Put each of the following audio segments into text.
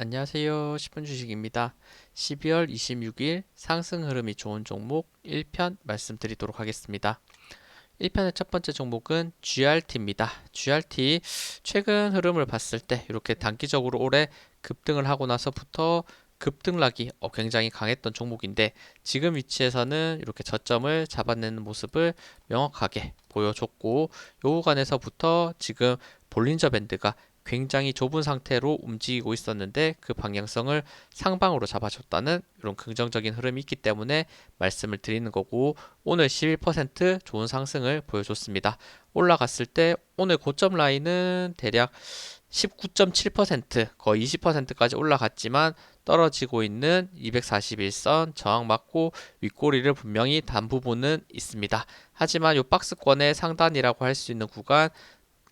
안녕하세요. 10분 주식입니다. 12월 26일 상승 흐름이 좋은 종목 1편 말씀드리도록 하겠습니다. 1편의 첫 번째 종목은 GRT입니다. GRT 최근 흐름을 봤을 때 이렇게 단기적으로 올해 급등을 하고 나서부터 급등락이 어, 굉장히 강했던 종목인데 지금 위치에서는 이렇게 저점을 잡아내는 모습을 명확하게 보여줬고 요 구간에서부터 지금 볼린저 밴드가 굉장히 좁은 상태로 움직이고 있었는데 그 방향성을 상방으로 잡아줬다는 이런 긍정적인 흐름이 있기 때문에 말씀을 드리는 거고 오늘 11% 좋은 상승을 보여줬습니다. 올라갔을 때 오늘 고점 라인은 대략 19.7% 거의 20%까지 올라갔지만 떨어지고 있는 241선 저항 맞고 윗꼬리를 분명히 단 부분은 있습니다. 하지만 이 박스권의 상단이라고 할 수 있는 구간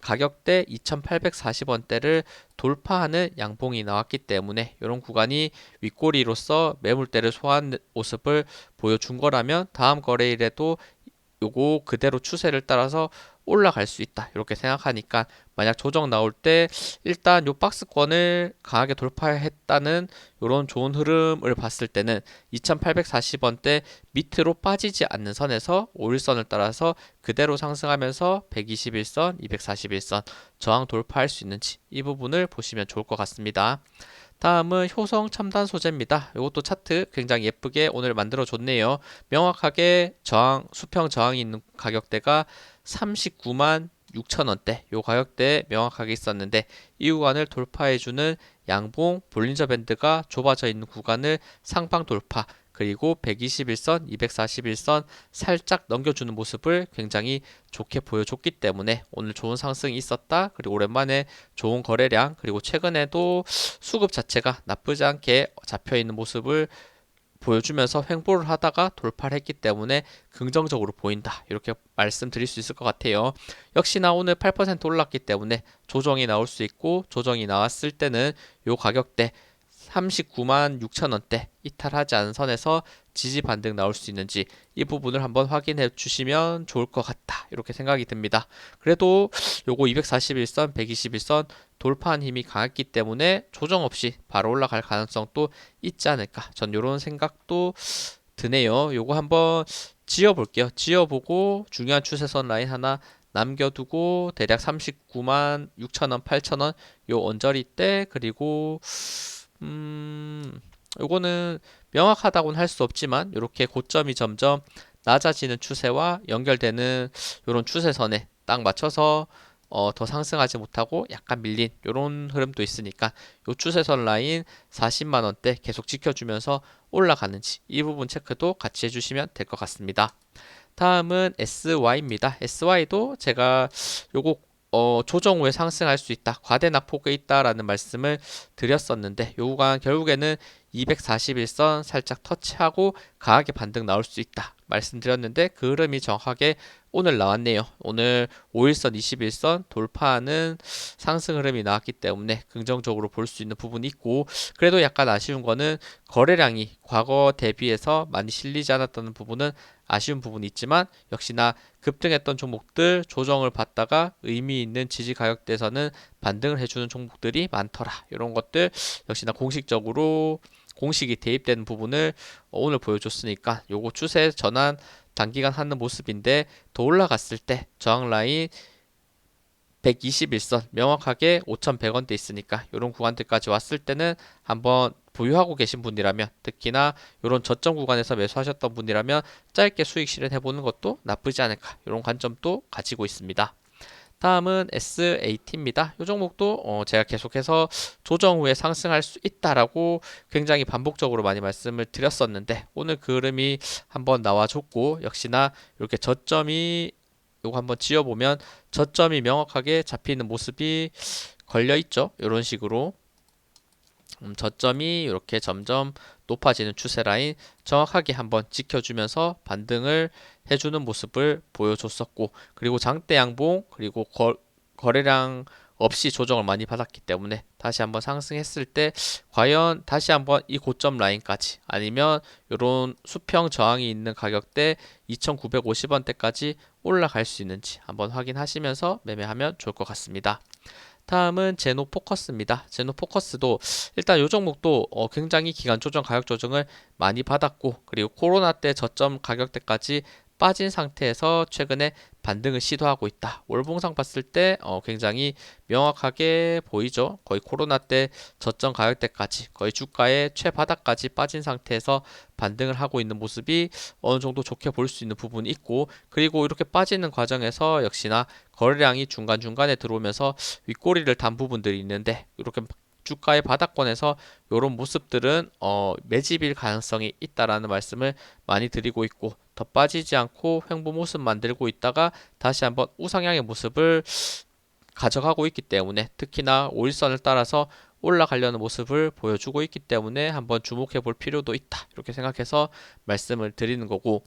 가격대 2,840원대를 돌파하는 양봉이 나왔기 때문에 이런 구간이 윗꼬리로서 매물대를 소화한 모습을 보여준 거라면 다음 거래일에도 요거 그대로 추세를 따라서 올라갈 수 있다 이렇게 생각하니까 만약 조정 나올 때 일단 요 박스권을 강하게 돌파했다는 이런 좋은 흐름을 봤을 때는 2840원대 밑으로 빠지지 않는 선에서 5일선을 따라서 그대로 상승하면서 121선, 241선 저항 돌파할 수 있는지 이 부분을 보시면 좋을 것 같습니다. 다음은 효성 첨단 소재입니다. 이것도 차트 굉장히 예쁘게 오늘 만들어 줬네요. 명확하게 저항 수평 저항이 있는 가격대가 39만 6천원대 요 가격대에 명확하게 있었는데 이 구간을 돌파해주는 양봉 볼린저 밴드가 좁아져 있는 구간을 상방 돌파 그리고 121선, 241선 살짝 넘겨주는 모습을 굉장히 좋게 보여줬기 때문에 오늘 좋은 상승이 있었다. 그리고 오랜만에 좋은 거래량 그리고 최근에도 수급 자체가 나쁘지 않게 잡혀 있는 모습을 보여주면서 횡보를 하다가 돌파를 했기 때문에 긍정적으로 보인다. 이렇게 말씀드릴 수 있을 것 같아요. 역시나 오늘 8% 올랐기 때문에 조정이 나올 수 있고 조정이 나왔을 때는 요 가격대 39만 6천 원대 이탈하지 않은 선에서 지지 반등 나올 수 있는지 이 부분을 한번 확인해 주시면 좋을 것 같다 이렇게 생각이 듭니다. 그래도 요거 241선, 121선 돌파한 힘이 강했기 때문에 조정 없이 바로 올라갈 가능성도 있지 않을까 전 이런 생각도 드네요. 요거 한번 지어 볼게요. 지어 보고 중요한 추세선 라인 하나 남겨두고 대략 39만 6천원, 8천원 요 언저리 때 그리고 음, 요거는 명확하다고는 할 수 없지만 이렇게 고점이 점점 낮아지는 추세와 연결되는 이런 추세선에 딱 맞춰서 어, 더 상승하지 못하고 약간 밀린 이런 흐름도 있으니까 요 추세선 라인 40만 원대 계속 지켜주면서 올라가는지 이 부분 체크도 같이 해주시면 될 것 같습니다. 다음은 SY입니다. SY도 제가 요거 어, 조정 후에 상승할 수 있다. 과대 낙폭에 있다라는 말씀을 드렸었는데 요 구간 결국에는 241선 살짝 터치하고 강하게 반등 나올 수 있다. 말씀드렸는데 그 흐름이 정확하게 오늘 나왔네요. 오늘 5일선, 21선 돌파하는 상승 흐름이 나왔기 때문에 긍정적으로 볼 수 있는 부분이 있고 그래도 약간 아쉬운 거는 거래량이 과거 대비해서 많이 실리지 않았다는 부분은 아쉬운 부분이 있지만 역시나 급등했던 종목들 조정을 받다가 의미 있는 지지 가격대에서는 반등을 해주는 종목들이 많더라. 이런 것들 역시나 공식적으로 공식이 대입되는 부분을 오늘 보여줬으니까 요거 추세 전환 단기간 하는 모습인데 더 올라갔을 때 저항 라인 121선 명확하게 5,100원대 있으니까 이런 구간들까지 왔을 때는 한번 보유하고 계신 분이라면 특히나 이런 저점 구간에서 매수하셨던 분이라면 짧게 수익 실현해 보는 것도 나쁘지 않을까 이런 관점도 가지고 있습니다. 다음은 SAT입니다. 이 종목도 어 제가 계속해서 조정 후에 상승할 수 있다라고 굉장히 반복적으로 많이 말씀을 드렸었는데 오늘 그 흐름이 한번 나와줬고 역시나 이렇게 저점이 요거 한번 지어보면 저점이 명확하게 잡히는 모습이 걸려 있죠. 이런 식으로 음, 저점이 이렇게 점점 높아지는 추세 라인 정확하게 한번 지켜주면서 반등을 해주는 모습을 보여줬었고 그리고 장대 양봉 그리고 거, 거래량 없이 조정을 많이 받았기 때문에 다시 한번 상승했을 때 과연 다시 한번 이 고점 라인까지 아니면 이런 수평 저항이 있는 가격대 2,950원대까지 올라갈 수 있는지 한번 확인하시면서 매매하면 좋을 것 같습니다. 다음은 제노 포커스입니다. 제노 포커스도 일단 이 종목도 어, 굉장히 기간 조정 가격 조정을 많이 받았고 그리고 코로나 때 저점 가격대까지 빠진 상태에서 최근에 반등을 시도하고 있다. 월봉상 봤을 때 어, 굉장히 명확하게 보이죠. 거의 코로나 때 저점 가격대까지 거의 주가의 최바닥까지 빠진 상태에서 반등을 하고 있는 모습이 어느 정도 좋게 볼 수 있는 부분이 있고 그리고 이렇게 빠지는 과정에서 역시나 거래량이 중간중간에 들어오면서 윗꼬리를 단 부분들이 있는데 이렇게 주가의 바닥권에서 이런 모습들은 어, 매집일 가능성이 있다라는 말씀을 많이 드리고 있고 더 빠지지 않고 횡보 모습 만들고 있다가 다시 한번 우상향의 모습을 가져가고 있기 때문에 특히나 5일선을 따라서 올라가려는 모습을 보여주고 있기 때문에 한번 주목해 볼 필요도 있다. 이렇게 생각해서 말씀을 드리는 거고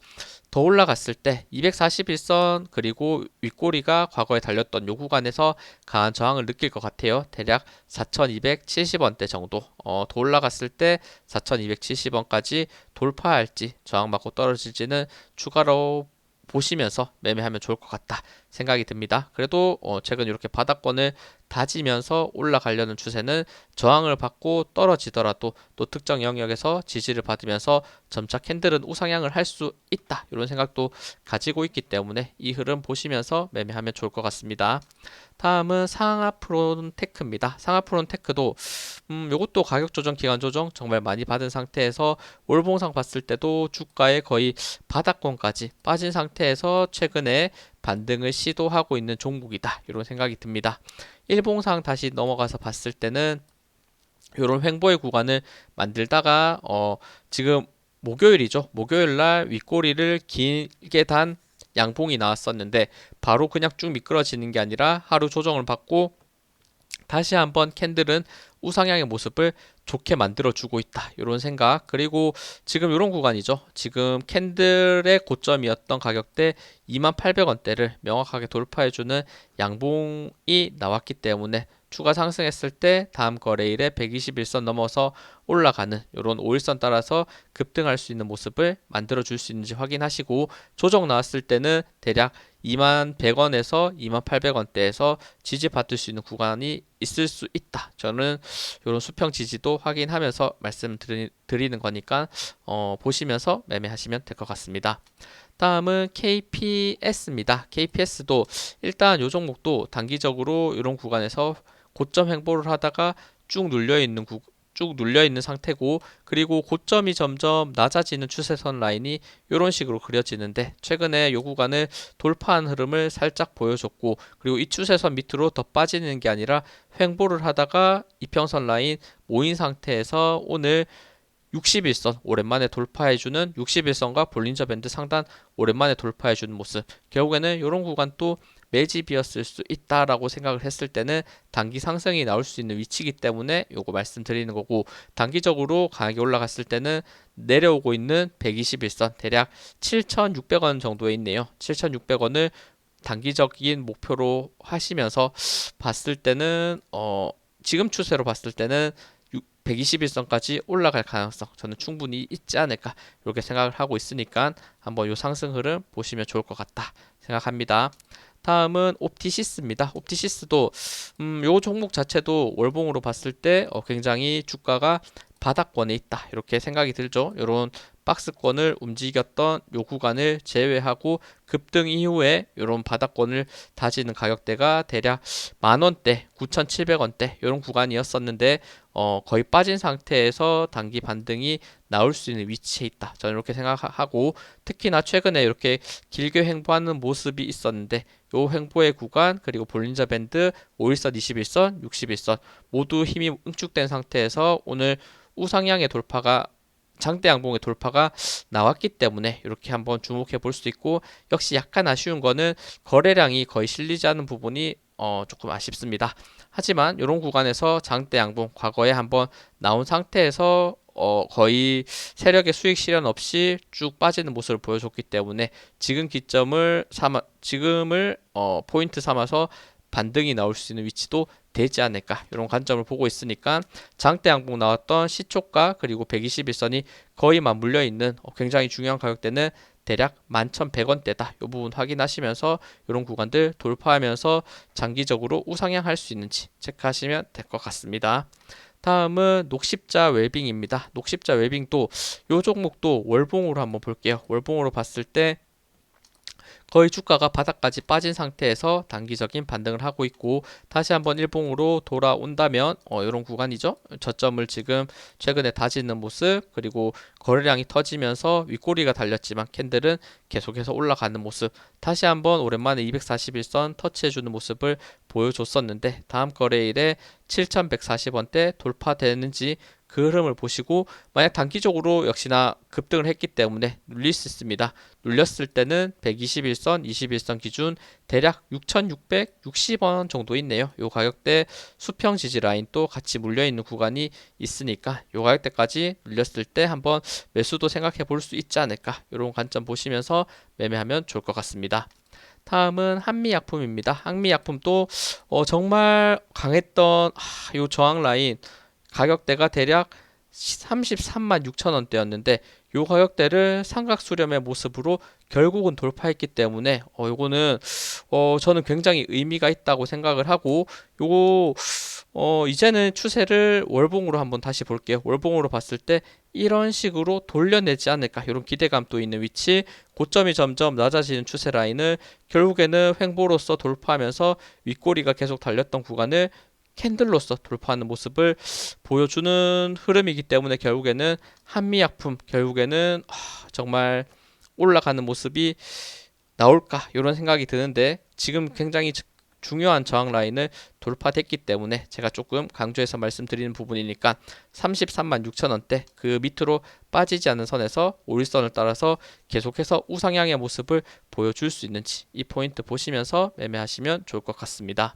더 올라갔을 때 241선 그리고 윗꼬리가 과거에 달렸던 요 구간에서 강한 저항을 느낄 것 같아요. 대략 4,270원대 정도. 어, 더 올라갔을 때 4,270원까지 돌파할지 저항받고 떨어질지는 추가로 보시면서 매매하면 좋을 것 같다 생각이 듭니다. 그래도 어 최근 이렇게 바닥권을 다지면서 올라가려는 추세는 저항을 받고 떨어지더라도 또 특정 영역에서 지지를 받으면서 점차 캔들은 우상향을 할 수 있다 이런 생각도 가지고 있기 때문에 이 흐름 보시면서 매매하면 좋을 것 같습니다. 다음은 상하프론 테크입니다. 상하프론 테크도 음, 요것도 가격 조정, 기간 조정 정말 많이 받은 상태에서 월봉상 봤을 때도 주가의 거의 바닥권까지 빠진 상태에서 최근에 반등을 시도하고 있는 종목이다. 이런 생각이 듭니다. 일봉상 다시 넘어가서 봤을 때는 이런 횡보의 구간을 만들다가 어, 지금 목요일이죠. 목요일 날 윗꼬리를 길게 단 양봉이 나왔었는데 바로 그냥 쭉 미끄러지는 게 아니라 하루 조정을 받고 다시 한번 캔들은 우상향의 모습을 좋게 만들어 주고 있다. 이런 생각. 그리고 지금 이런 구간이죠. 지금 캔들의 고점이었던 가격대 2800원대를 명확하게 돌파해 주는 양봉이 나왔기 때문에 추가 상승했을 때 다음 거래일에 121선 넘어서 올라가는 이런 5일선 따라서 급등할 수 있는 모습을 만들어 줄 수 있는지 확인하시고 조정 나왔을 때는 대략 2만 100원에서 2만 800원대에서 지지 받을 수 있는 구간이 있을 수 있다. 저는 이런 수평 지지도 확인하면서 말씀드리는 거니까 어, 보시면서 매매하시면 될 것 같습니다. 다음은 KPS입니다. KPS도 일단 이 종목도 단기적으로 이런 구간에서 고점 횡보를 하다가 쭉 눌려 있는 구, 쭉 눌려 있는 상태고 그리고 고점이 점점 낮아지는 추세선 라인이 이런 식으로 그려지는데 최근에 요 구간을 돌파한 흐름을 살짝 보여줬고 그리고 이 추세선 밑으로 더 빠지는 게 아니라 횡보를 하다가 이평선 라인 모인 상태에서 오늘 61선 오랜만에 돌파해주는 61선과 볼린저 밴드 상단 오랜만에 돌파해주는 모습. 결국에는 이런 구간 또 매집이었을 수 있다라고 생각을 했을 때는 단기 상승이 나올 수 있는 위치이기 때문에 요거 말씀드리는 거고 단기적으로 강하게 올라갔을 때는 내려오고 있는 121선 대략 7,600원 정도에 있네요. 7,600원을 단기적인 목표로 하시면서 봤을 때는 어 지금 추세로 봤을 때는 121선까지 올라갈 가능성 저는 충분히 있지 않을까 이렇게 생각을 하고 있으니까 한번 요 상승 흐름 보시면 좋을 것 같다 생각합니다. 다음은 옵티시스입니다. 옵티시스도 음, 요 종목 자체도 월봉으로 봤을 때 어, 굉장히 주가가 바닥권에 있다 이렇게 생각이 들죠. 이런 박스권을 움직였던 요 구간을 제외하고 급등 이후에 이런 바닥권을 다지는 가격대가 대략 만 원대, 9,700원대 이런 구간이었었는데 어, 거의 빠진 상태에서 단기 반등이 나올 수 있는 위치에 있다. 저는 이렇게 생각하고 특히나 최근에 이렇게 길게 횡보하는 모습이 있었는데 요 횡보의 구간 그리고 볼린저 밴드 5일선, 21선, 61선 모두 힘이 응축된 상태에서 오늘 우상향의 돌파가 장대 양봉의 돌파가 나왔기 때문에 이렇게 한번 주목해 볼 수 있고 역시 약간 아쉬운 거는 거래량이 거의 실리지 않은 부분이 어 조금 아쉽습니다. 하지만 이런 구간에서 장대 양봉 과거에 한번 나온 상태에서 어 거의 세력의 수익 실현 없이 쭉 빠지는 모습을 보여줬기 때문에 지금 기점을 삼아 지금을 어 포인트 삼아서 반등이 나올 수 있는 위치도 되지 않을까 이런 관점을 보고 있으니까 장대 양봉 나왔던 시초가 그리고 121선이 거의 맞물려 있는 어, 굉장히 중요한 가격대는 대략 11,100원대다. 이 부분 확인하시면서 이런 구간들 돌파하면서 장기적으로 우상향할 수 있는지 체크하시면 될 것 같습니다. 다음은 녹십자 웰빙입니다. 녹십자 웰빙도 이 종목도 월봉으로 한번 볼게요. 월봉으로 봤을 때 거의 주가가 바닥까지 빠진 상태에서 단기적인 반등을 하고 있고 다시 한번 일봉으로 돌아온다면 어, 이런 구간이죠. 저점을 지금 최근에 다지는 모습 그리고 거래량이 터지면서 윗꼬리가 달렸지만 캔들은 계속해서 올라가는 모습 다시 한번 오랜만에 241선 터치해주는 모습을 보여줬었는데 다음 거래일에 7140원대 돌파되는지 그 흐름을 보시고 만약 단기적으로 역시나 급등을 했기 때문에 눌릴 수 있습니다. 눌렸을 때는 121선, 21선 기준 대략 6,660원 정도 있네요. 요 가격대 수평 지지 라인 또 같이 물려 있는 구간이 있으니까 요 가격대까지 눌렸을 때 한번 매수도 생각해 볼 수 있지 않을까 이런 관점 보시면서 매매하면 좋을 것 같습니다. 다음은 한미약품입니다. 한미약품도 어, 정말 강했던 아, 요 저항 라인 가격대가 대략 33만 6천 원대였는데 요 가격대를 삼각 수렴의 모습으로 결국은 돌파했기 때문에 어 요거는 어 저는 굉장히 의미가 있다고 생각을 하고 요거 어 이제는 추세를 월봉으로 한번 다시 볼게요. 월봉으로 봤을 때 이런 식으로 돌려내지 않을까 이런 기대감도 있는 위치 고점이 점점 낮아지는 추세 라인을 결국에는 횡보로서 돌파하면서 윗꼬리가 계속 달렸던 구간을 캔들로서 돌파하는 모습을 보여주는 흐름이기 때문에 결국에는 한미약품 결국에는 아, 정말 올라가는 모습이 나올까 이런 생각이 드는데 지금 굉장히 저- 중요한 저항 라인을 돌파됐기 때문에 제가 조금 강조해서 말씀드리는 부분이니까 33만 6천 원대 그 밑으로 빠지지 않는 선에서 오일선을 따라서 계속해서 우상향의 모습을 보여줄 수 있는지 이 포인트 보시면서 매매하시면 좋을 것 같습니다.